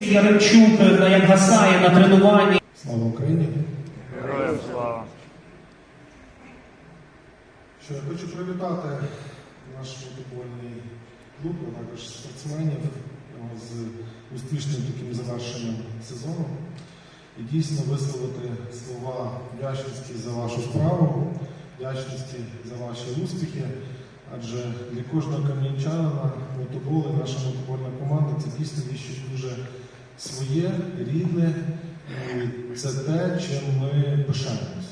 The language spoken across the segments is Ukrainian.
Яремчук е, як гасає на тренуванні. Слава Україні! Героям слава. Що я хочу привітати наш футбольний клуб, а також спортсменів з успішним таким завершенням сезону. І дійсно висловити слова вдячності за вашу справу, вдячності за ваші успіхи. Адже для кожного кам'янчанина мотобол і наша мотобольна команда це дійсно є дуже своє, рідне, і це те, чим ми пишаємось.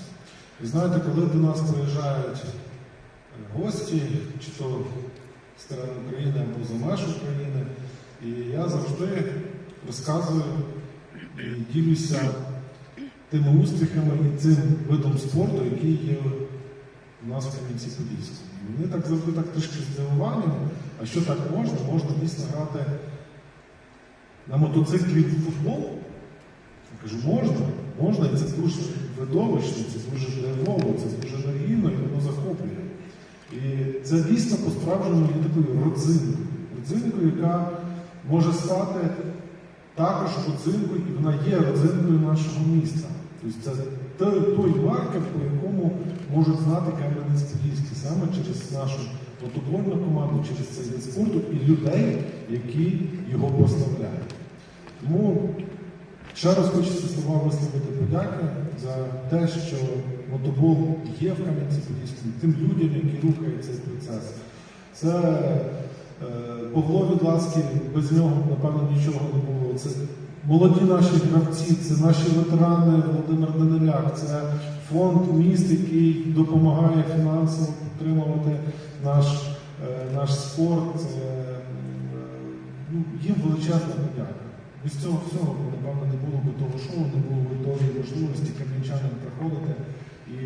І знаєте, коли до нас приїжджають е, гості, чи то з сторони України або за меж України, і я завжди розказую і ділюся тими успіхами і цим видом спорту, який є у нас в Кам'янці Подільському. Вони так завжди так трішки здивовані, а що так можна? Можна дійсно грати на мотоциклі в футбол? Я кажу, можна, можна, і це дуже видовищно, це дуже драйвово, це дуже енергійно і воно захоплює. І це дійсно по-справжньому є такою родзинкою. Родзинкою, яка може стати також родзинкою, і вона є родзинкою нашого міста. Тобто це той маркер, по якому можуть знати Кам'янець-Подільський саме через нашу мотобольну команду, через цей вид спорту і людей, які його прославляють. Тому ще раз хочеться слова висловити подяки за те, що мотобол є в Кам'янці-Подільському, тим людям, які рухають цей процес. Це е, Павло Відласки, без нього, напевно, нічого не було. Це молоді наші гравці, це наші ветерани Володимир Даниляк, це фонд міст, який допомагає фінансово підтримувати наш, е, наш спорт. Е, ну, їм величезна подяка. Без цього всього, напевно, не було б того шоу, не було б тої можливості кам'янчанам приходити і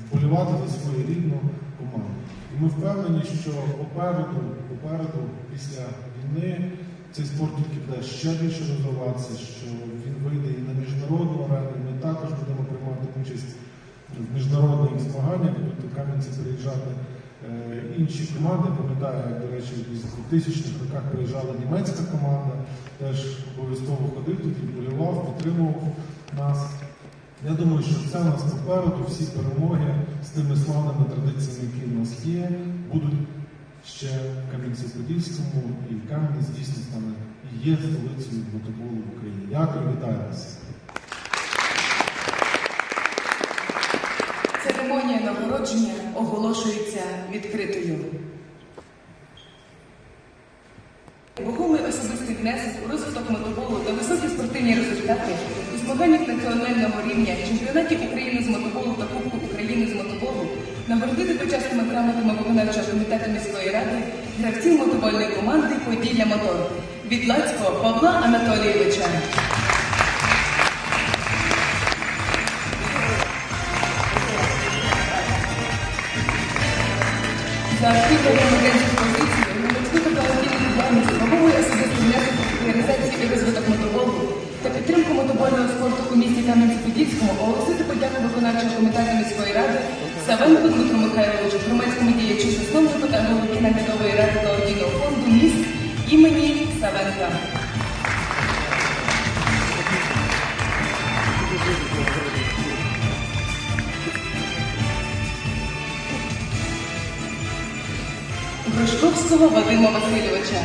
вболівати за свою рідну команду. І ми впевнені, що попереду, попереду, після війни, цей спорт тільки буде ще більше розвиватися, що він вийде і на міжнародну арену. Ми також будемо приймати участь в міжнародних змаганнях, будуть в Кам'янці приїжджати е, інші команди. Пам'ятаю, до речі, в 2000-х роках приїжджала німецька команда, теж обов'язково ходив тут, вболівав, підтримував нас. Я думаю, що це у нас попереду, всі перемоги з тими славними традиціями, які в нас є, будуть ще в Кам'янці-Подільському, і Кам'янець дійсно стане є столицею мотоболу в Україні. Дякую, вітаю вас. Нагородження оголошується відкритою. Вагомий особистий внесок у розвиток мотоболу та високі спортивні результати у змаганнях національного рівня, чемпіонаті України з мотоболу та Кубку України з мотоболу нагородити почасними грамотами виконавчого комітету міської ради гравців мотобольної команди Поділля Мотор Відлацького Павла Анатолійовича. Подяку виконавчого комітету міської ради Савенко Дмитру Михайловичу, громадському діячу Грушковського Вадима Васильовича.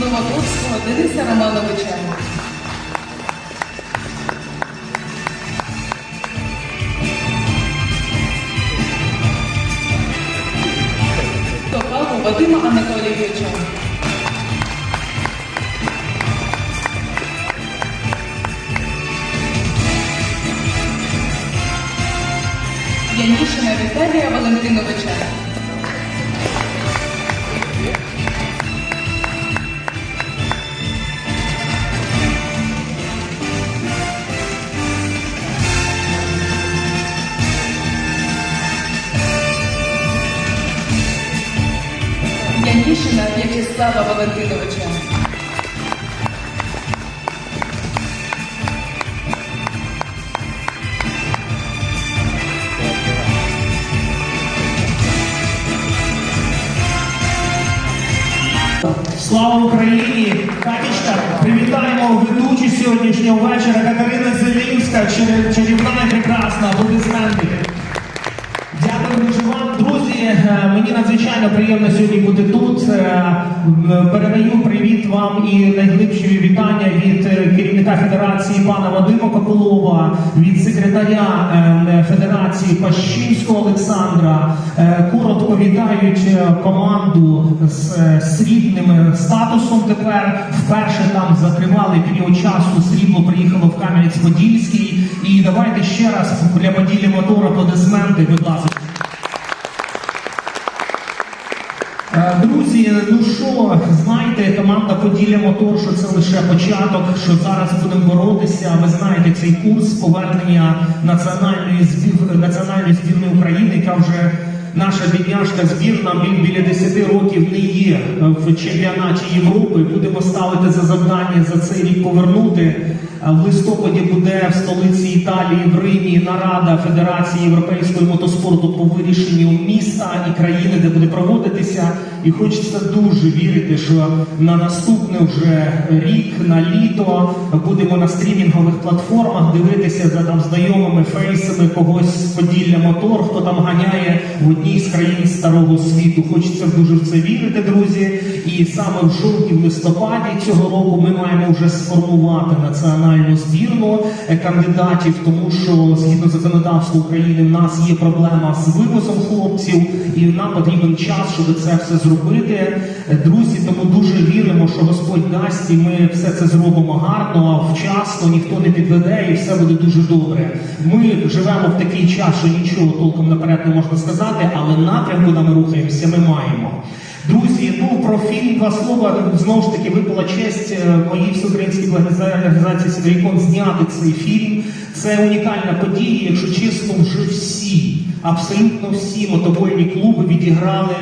Новоковського Дениса Романовича. Топаву Вадима Анатолійовича. Янішина Віталія Валентиновича. Янішина В'ячеслава Валентиновича. Слава Україні! Катічка, привітаємо ведучу сьогоднішнього вечора Катерина Зелінська, чар- чарівна і прекрасна, аплодисменти. Мені надзвичайно приємно сьогодні бути тут. Е, Передаю привіт вам і найглибші вітання від е, керівника федерації пана Вадима Копилова, від секретаря е, Федерації Пащинського Олександра. Е, Коротко вітають е, команду з е, срібним статусом. Тепер вперше там закривали період часу. Срібло приїхало в Кам'янець-Подільський. І давайте ще раз для поділі мотора аплодисменти, будь ласка. Е, Друзі, ну що, знаєте, команда Поділля Мотор, що це лише початок, що зараз будемо боротися. Ви знаєте цей курс повернення національної збір національної збірної України, яка вже наша бідняшка збірна бі- біля 10 років не є е, в чемпіонаті Європи. Будемо ставити за завдання за цей рік повернути. В листопаді буде в столиці Італії в Римі нарада Федерації європейського мотоспорту по вирішенню міста і країни, де буде проводитися. І хочеться дуже вірити, що на наступний вже рік, на літо будемо на стрімінгових платформах дивитися за там знайомими фейсами когось з Поділля Мотор, хто там ганяє в одній з країн старого світу. Хочеться дуже в це вірити, друзі. І саме в жовтні, в листопаді цього року ми маємо вже сформувати національну збірну е, кандидатів, тому що згідно законодавства України в нас є проблема з вивозом хлопців, і нам потрібен час, щоб це все зробити. Е, Друзі, тому дуже віримо, що Господь дасть, і ми все це зробимо гарно, вчасно, ніхто не підведе, і все буде дуже добре. Ми живемо в такий час, що нічого толком наперед не можна сказати, але напрям, куди ми рухаємося, ми маємо. Друзі, ну про фільм два слова знову ж таки випала честь е, моїй всеукраїнській благодійній організації Сибірікон зняти цей фільм. Це унікальна подія. Якщо чесно, вже всі, абсолютно всі мотобольні клуби відіграли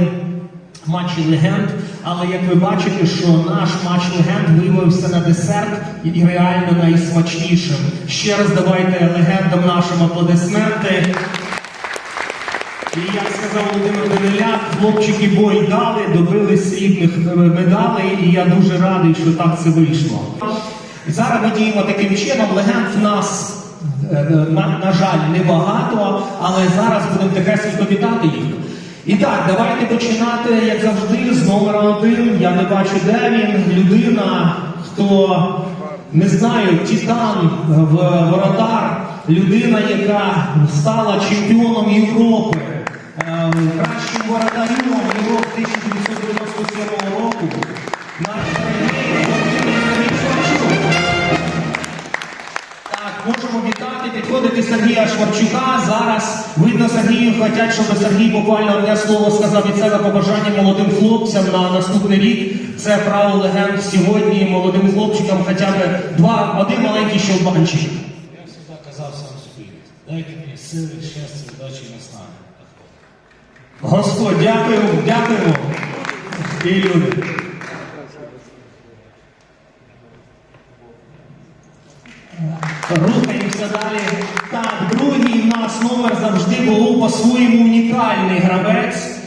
матчі легенд. Але як ви бачите, що наш матч легенд виявився на десерт і реально найсмачнішим. Ще раз давайте легендам нашим аплодисменти. І як сказав Володимир Даниляк, хлопчики бой дали, добились срібних е, медалей, і я дуже радий, що так це вийшло. Зараз ми діємо таким чином. Легенд в нас, е, е, на, жаль, небагато, але зараз будемо тихесенько вітати їх. І так, давайте починати, як завжди, з номера один. Я не бачу, де він. Людина, хто не знаю, Титан в Воротар, людина, яка стала чемпіоном Європи, кращим воротарем Європи 1997 року. Так, можемо вітати, підходити Сергія Шварчука. Зараз видно Сергію хочуть, щоб Сергій буквально одне слово сказав від себе побажання молодим хлопцям на наступний рік. Це право легенд сьогодні молодим хлопчикам хоча б два, один маленький щелбанчик. Я всегда казав сам собі, дайте мені сили, щастя, удачі. Господь, дякуємо, дякуємо. І люди. Рухаємося далі. Так, другий в нас номер завжди був по-своєму унікальний гравець.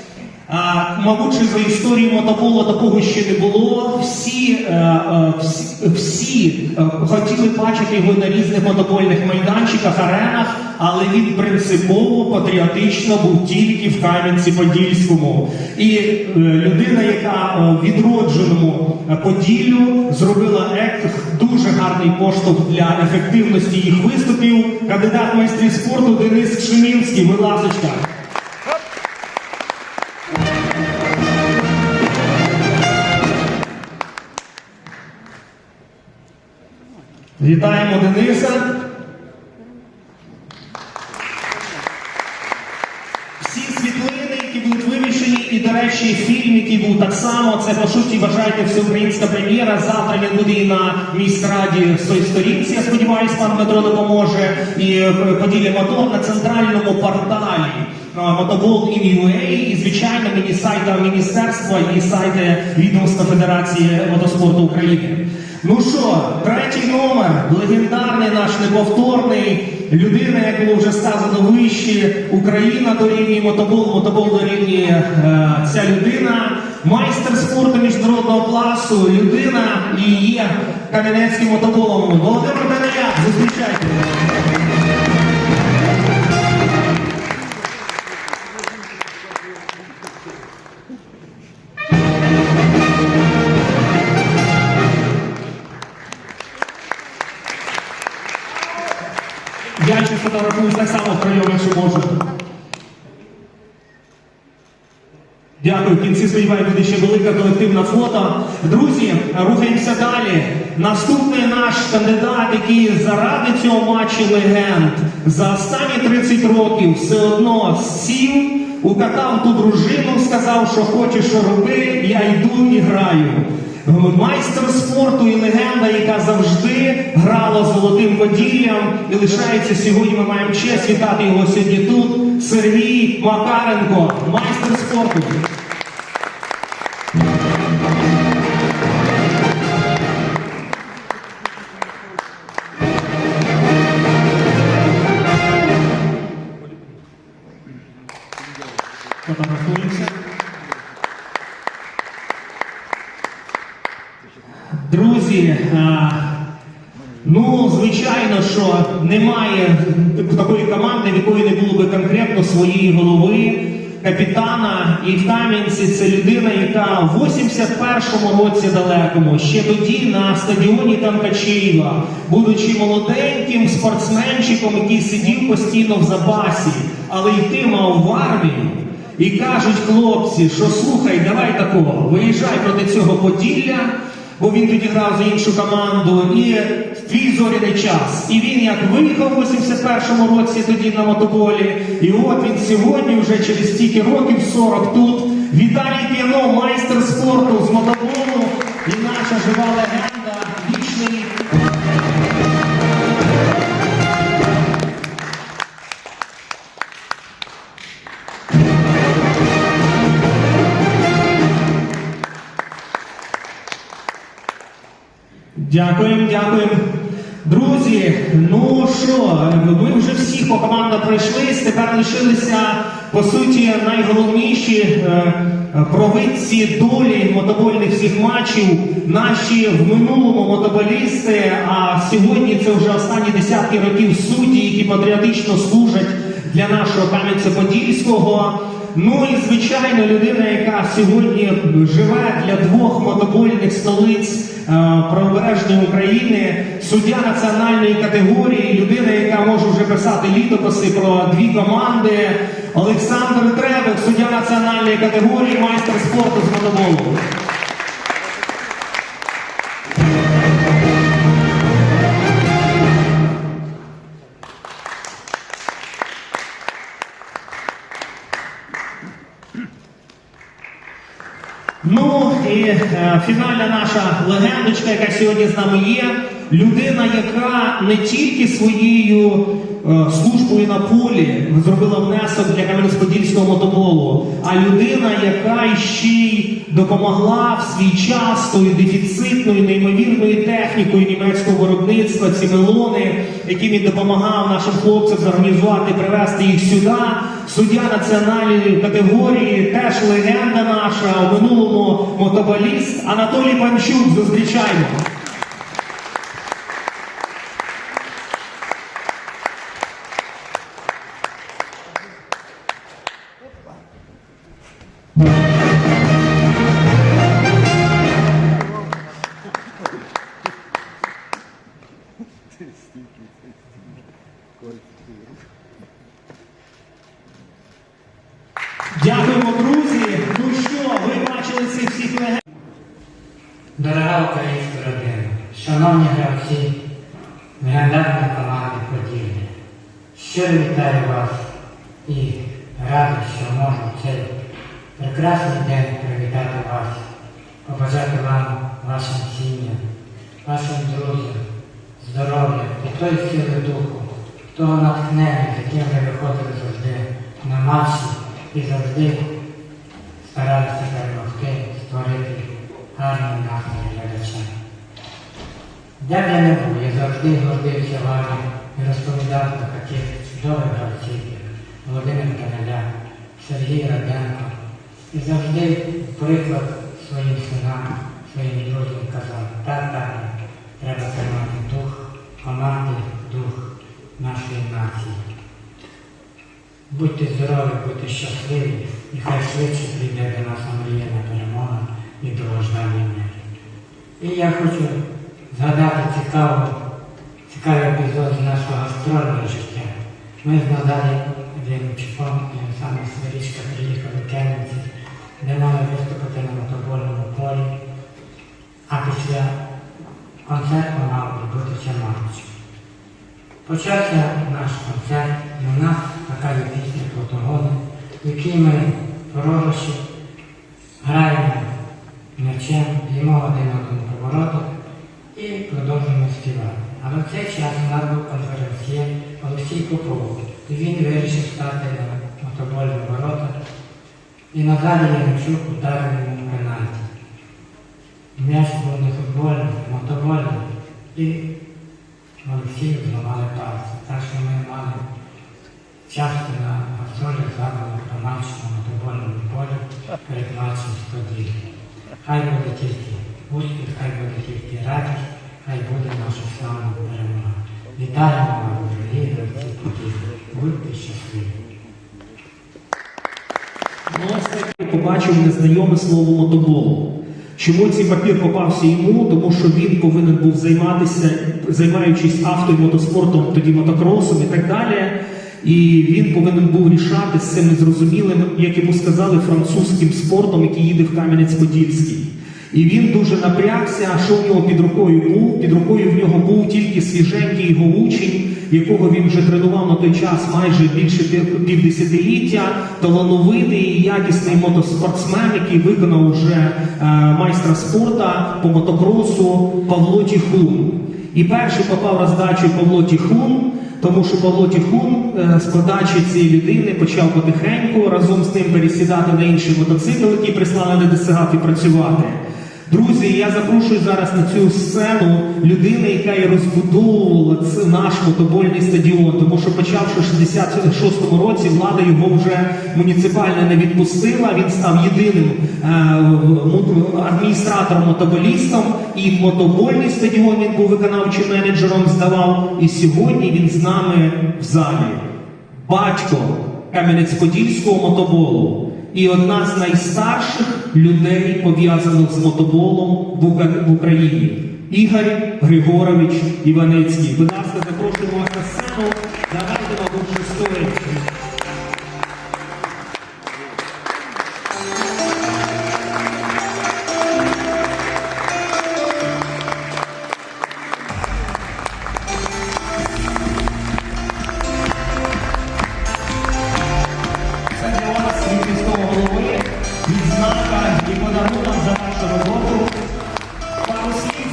А, мабуть, за історії мотоболу такого ще не було. Всі, е, е, всі, всі е, хотіли бачити його на різних мотобольних майданчиках, аренах, але він принципово патріотично був тільки в Кам'янці-Подільському. І людина, яка в відродженому Поділлю зробила ек дуже гарний поштовх для ефективності їх виступів. Кандидат майстрів спорту Денис Кшемінський, будь ласочка. Вітаємо Дениса. Всі світлини, які будуть вивішені, і, до речі, фільм, який був так само, це по суті, вважайте, всеукраїнська прем'єра. Завтра він буде і на міськраді в своїй сторінці. Я сподіваюся, пан Дмитро допоможе. І е, поділі мотор на центральному порталі. Мотобол UA і звичайно міні сайта міністерства і сайти відомства Федерації мотоспорту України. Ну що, третій номер, легендарний наш неповторний, людина, як було вже сказано вище, Україна дорівнює мотобол, мотобол дорівнює е, ця людина, майстер спорту міжнародного класу, людина і є кам'янецьким мотоболом. Володимир Даниляк, зустрічайте. Кінці сподіваюся, буде ще велика колективна фото. Друзі, рухаємося далі. Наступний наш кандидат, який заради цього матчу легенд за останні 30 років все одно сів, укатав ту дружину, сказав, що хочеш, що роби, я йду і граю. Майстер спорту і легенда, яка завжди грала золотим поділлям і лишається сьогодні. Ми маємо честь вітати його сьогодні тут. Сергій Макаренко, майстер спорту. Своєї голови, капітана. І в Кам'янці це людина, яка в 81-му році далекому, ще тоді на стадіоні Танкачеєва, будучи молоденьким спортсменчиком, який сидів постійно в запасі, але йти мав в армію. І кажуть хлопці, що слухай, давай такого, виїжджай проти цього Поділля, бо він тоді грав за іншу команду, і твій зоряний час. І він як виїхав у 81-му році тоді на мотоболі, і от він сьогодні, вже через стільки років, 40 тут. Віталій П'яно, майстер спорту з мотоболу і наша жива легенда, вічний. Дякуємо, дякуємо. Друзі, ну що, ми вже всі по командах пройшлись, тепер лишилися, по суті, найголовніші е, провидці долі мотобольних всіх матчів. Наші в минулому мотоболісти, а сьогодні це вже останні десятки років судді, які патріотично служать для нашого Кам'янця-Подільського. Ну і звичайно, людина, яка сьогодні живе для двох мотобольних столиць е, правобережної України, суддя національної категорії, людина, яка може вже писати літописи про дві команди. Олександр Требек, суддя національної категорії, майстер спорту з мотоболу. Фінальна наша легендочка, яка сьогодні з нами є. людина, яка не тільки своєю е, службою на полі зробила внесок для Кам'янець-Подільського мотоболу, а людина, яка ще й допомогла в свій час тою дефіцитною, неймовірною технікою німецького виробництва, ці мелони, яким він допомагав нашим хлопцям зорганізувати, привезти їх сюди. Суддя національної категорії, теж легенда наша, у минулому мотоболіст Анатолій Панчук. Зустрічаємо. Прекрасний день привітати вас, побажати вам, вашим сім'ям, вашим друзям, здоров'я і тої сили духу, того натхнення, з яким ви виходили завжди на матчі і завжди старалися перемогти, створити гарний настрій глядачам. Де б я не був, я завжди гордився вами і розповідав про таких чудових гравців, Володимир Каналя, Сергій Раденко. І завжди приклад своїм синам, своїм друзям казав, так, так, треба тримати дух команди, дух нашої нації. Будьте здорові, будьте щасливі, і хай швидше прийде до нас омріяна перемога і довожданий мир. І я хочу згадати цікаву, цікавий епізод з нашого гастрольного життя. Ми з Назарієм Демчуком саме Свирічка приїхали в Мали виступити на мотобольному полі, а після концерту мав відбутися матч. Почався наш концерт, і у нас така є пісня «Платогони», в якій ми порожощі граємо м'ячем, б'ємо один одному повороту і продовжуємо співати. Але в цей час у нас був конференцієр Олексій Попов, і він вирішив стати на мотобольні ворота. І Назарій Янчук ударив йому пенальті. М'яч був не футбольний, мотобольний. І Олексію зламали пальці. Так що ми мали часто на гастролі задали про матч мотобольному полі перед матчем 100 Хай буде тільки успіх, хай буде тільки радість, хай буде наша славна перемога. Вітаємо вас, дорогі гравці події. Будьте щасливі. Ну, ось таки побачив незнайоме слово мотобол. Чому цей папір попався йому? Тому що він повинен був займатися, займаючись авто і мотоспортом, тоді мотокросом і так далі. І він повинен був рішати з цим незрозумілим, як йому сказали, французьким спортом, який їде в Кам'янець-Подільський. І він дуже напрягся, що в нього під рукою був? Під рукою в нього був тільки свіженький його учень, якого він вже тренував на той час майже більше півдесятиліття, талановитий і якісний мотоспортсмен, який виконав вже е, майстра спорта по мотокросу Павло Тіхун. І перший попав роздачу Павло Тіхун, тому що Павло Тіхун е, з подачі цієї людини почав потихеньку разом з ним пересідати на інший мотоцикл, який прислали на ДСГАП і працювати. Друзі, я запрошую зараз на цю сцену людини, яка і розбудовувала це наш мотобольний стадіон, тому що почавши в 66-му році, влада його вже муніципально не відпустила. Він став єдиним е, адміністратором мотоболістом, і мотобольний стадіон він був виконавчим менеджером, здавав. І сьогодні він з нами в залі. Батько Кам'янець-Подільського мотоболу. І одна з найстарших людей, пов'язаних з мотоболом в Україні. Ігор Григорович Іванецький. Будь ласка, запрошуємо вас на сцену. Давайте, і подарунок за вашу роботу. Пару слів.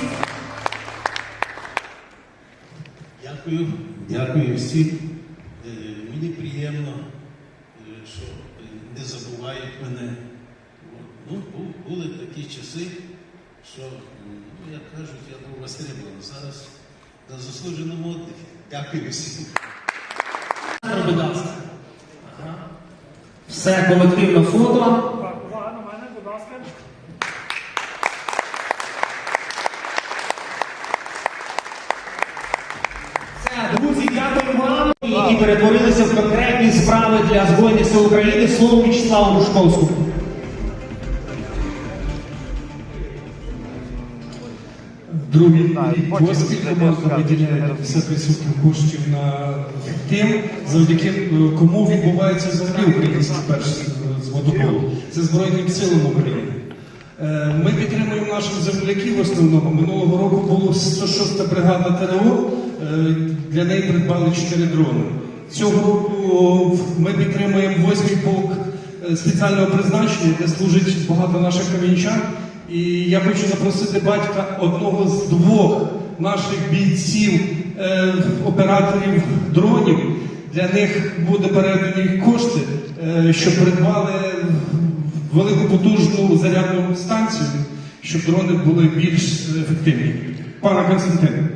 Дякую, дякую всім. Е, Мені приємно, е, що е, не забувають мене. Ну, були такі часи, що, ну, як кажуть, я був востребований. Зараз на заслуженому віддихі. Дякую всім. Будь ласка. Все колективне фото. Так, увага на мене, будь ласка. Все, друзі, дякую вам, які перетворилися в конкретні справи для Збройних Слово Вячеславу Рушковському. Другий рік поспіль команда виділяє 50% коштів на тим, завдяки е, кому відбувається взагалі український перший з водоболу. Це Збройним силам України. Е, Ми підтримуємо наших земляків в основному. Минулого року було 106 бригада ТРО, е, для неї придбали 4 дрони. Цього ми підтримуємо 8-й полк е, спеціального призначення, де служить багато наших кам'янчан. І я хочу запросити батька одного з двох наших бійців, е, операторів дронів. Для них буде передані кошти, е, щоб придбали велику потужну зарядну станцію, щоб дрони були більш ефективні. Пане Константине.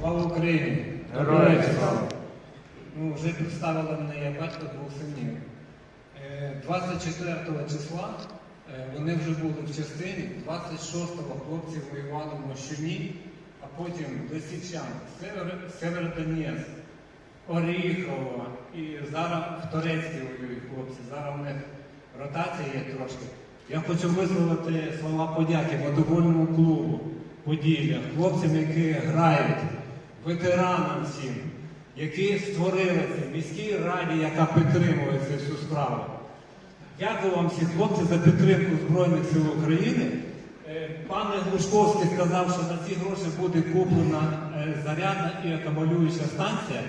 Слава Україні! Героям слава! Ну, вже представили мене як батько двох синів. Е, 24 числа е, вони вже були в частині, 26-го хлопці воювали в Мощуні, а потім Лисичан, Север, Северодонецьк, Оріхово і зараз в Турецькій воюють хлопці. Зараз у них ротація є трошки. Я хочу висловити слова подяки водовольному клубу Поділля, хлопцям, які грають, ветеранам всім, які створили це, міській раді, яка підтримує цю всю справу. Дякую вам всі хлопці за підтримку Збройних сил України. Е, Пан Глушковський сказав, що на ці гроші буде куплена е, зарядна і акумулююча станція.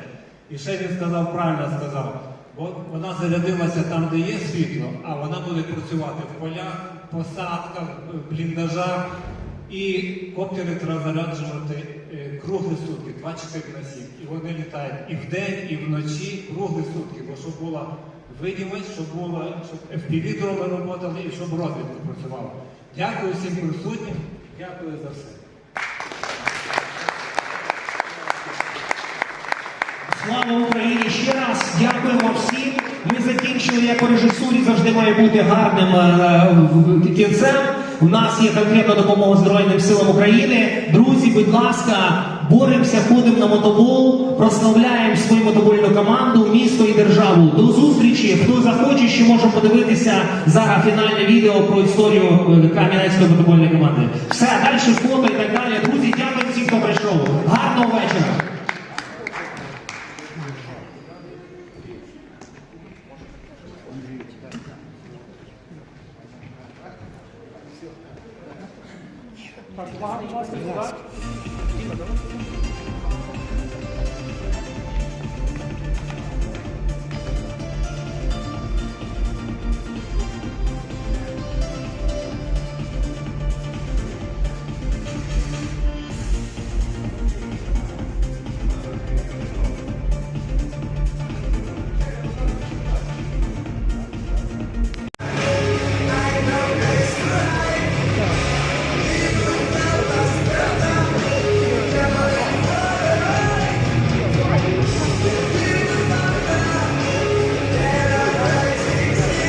І ще він сказав, правильно сказав, бо вона зарядилася там, де є світло, а вона буде працювати в полях, посадках, бліндажах. І коптери треба заряджувати е, круглі сутки, 24 на 7. І вони літають і вдень, і вночі, круглі сутки, бо щоб була видимість, щоб було, щоб FPV дрони працювали і щоб розвідка працювала. Дякую всім присутнім, дякую за все. Слава Україні! Ще раз дякуємо всім. Ми закінчили як у режисурі завжди має бути гарним е, кінцем. У нас є конкретна допомога Збройним силам України. Друзі, будь ласка, боремося, ходимо на мотобол, прославляємо свою мотобольну команду, місто і державу. До зустрічі! Хто захоче, ще може подивитися зараз фінальне відео про історію е, Кам'янецької мотобольної команди. Все, далі фото і так далі. Друзі, дякую всім, хто прийшов. Гарного вечора! Так, увага, Obrigado.